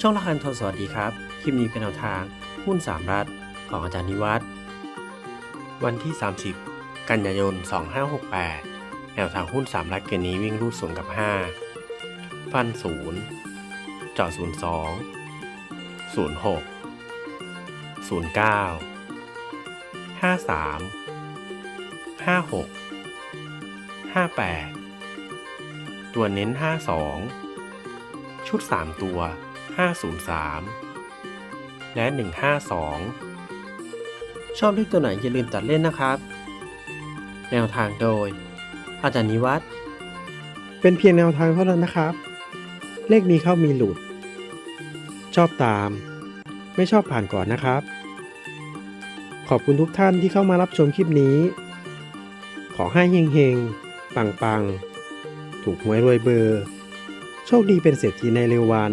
ช่องละคันทรสวัสดีครับ คลิปนี้เป็นแนวทางหุ้น 3 รัฐของอาจารย์นิวัฒน์วันที่ 30 กันยายน 2568 แนวทางหุ้น 3 รัฐเกณฑ์นี้วิ่งรูดศูนย์กับ 5 ฟัน 0 เจาะ02 06 09 53 56 58 ตัวเน้น 52 ชุด 3 ตัว 503และ 152 ชอบเลขตัวไหนอย่าลืมตัดเล่นนะครับ แนวทางโดย อาจารย์นิวัฒน์เป็นเพียงแนวทางเท่านั้นนะครับ เลขมีเข้ามีหลุด ชอบตาม ไม่ชอบผ่านก่อนนะครับ ขอบคุณทุกท่านที่เข้ามารับชมคลิปนี้ ขอให้เฮงๆ ปังๆ ถูกหวยรวยเบอร์ โชคดีเป็นเศรษฐีในเร็ววัน